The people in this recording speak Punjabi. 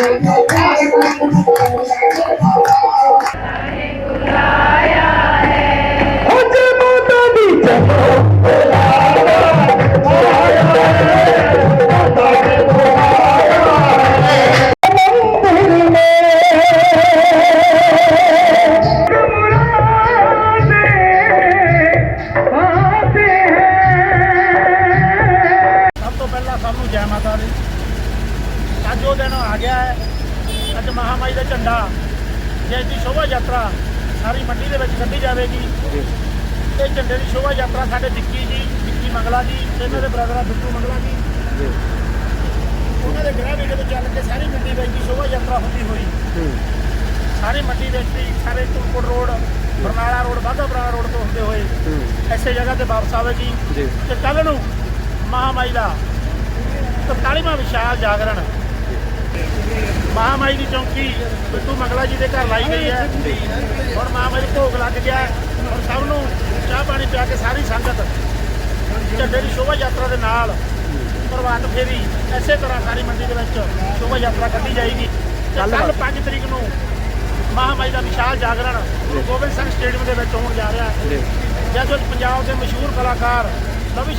ਸਭ ਤੋਂ ਪਹਿਲਾਂ ਸਭ ਨੂੰ ਜੈ ਮਾਤਾ ਦੀ ਉਹ ਦਿਨ ਆ ਗਿਆ ਹੈ ਅੱਜ ਮਹਾਮਾਈ ਦਾ ਝੰਡਾ ਜਿਸ ਦੀ ਸ਼ੋਭਾ ਯਾਤਰਾ ਸਾਰੀ ਮੰਡੀ ਦੇ ਵਿੱਚ ਕੱਢੀ ਜਾਵੇਗੀ। ਇਹ ਝੰਡੇ ਦੀ ਸ਼ੋਭਾ ਯਾਤਰਾ ਸਾਡੇ ਵਿੱਕੀ ਜੀ ਵਿੱਕੀ ਮੰਗਲਾ ਜੀ ਤੇ ਇਹਨਾਂ ਦੇ ਬ੍ਰਦਰ ਆ ਬਿੱਟੂ ਮੰਗਲਾ ਜੀ। ਉਹਨਾਂ ਦੇ ਗ੍ਰਹਿ ਤੋਂ ਚੱਲ ਕੇ ਸਾਰੀ ਮੰਡੀ ਵਿੱਚ ਦੀ ਸ਼ੋਭਾ ਯਾਤਰਾ ਹੁੰਦੀ ਹੋਈ। ਸਾਰੀ ਮੰਡੀ ਵਿੱਚ ਦੀ ਸਾਰੇ Tulpur road Barnala road Bagha Barara road ਤੋਂ ਹੁੰਦੇ ਹੋਏ ਐਸੇ ਜਗ੍ਹਾ ਤੇ ਵਾਪਸ ਆਵੇਗੀ। ਜੀ। ਤੇ ਕੱਲ ਨੂੰ ਮਹਾਮਾਈ ਦਾ 43ਵਾਂ ਵਿਸ਼ਾਲ ਜਾਗਰਣ ਮਹਾਮਾਈ ਦੀ ਚੌਂਕੀ ਬਿੱਟੂ ਮੰਗਲਾ ਜੀ ਦੇ ਘਰ ਲਾਈ ਗਈ ਹੈ। ਹੁਣ ਮਹਾਮਾਈ ਭੋਗ ਲੱਗ ਗਿਆ। ਹੁਣ ਸਭ ਨੂੰ ਚਾਹ ਪਾਣੀ ਪਿਆ ਕੇ ਸਾਰੀ ਸੰਗਤ ਝੰਡੇ ਦੀ ਸ਼ੋਭਾ ਯਾਤਰਾ ਦੇ ਨਾਲ ਪ੍ਰਭਾਤ ਫੇਰੀ ਐਸੇ ਤਰ੍ਹਾਂ ਸਾਰੀ ਮੰਡੀ ਦੇ ਵਿੱਚ ਸ਼ੋਭਾ ਯਾਤਰਾ ਕੱਢੀ ਜਾਏਗੀ। ਕੱਲ 5 ਤਰੀਕ ਨੂੰ ਮਹਾਮਾਈ ਦਾ ਵਿਸ਼ਾਲ ਜਾਗਰਣ ਗੁਰੂ ਗੋਬਿੰਦ ਸਿੰਘ ਸਟੇਡੀਅਮ ਦੇ ਵਿੱਚ ਹੋਣ ਜਾ ਰਿਹਾ ਹੈ। ਜਿਸ ਵਿੱਚ ਪੰਜਾਬ ਦੇ ਮਸ਼ਹੂਰ ਕਲਾਕਾਰ ਲਵੀ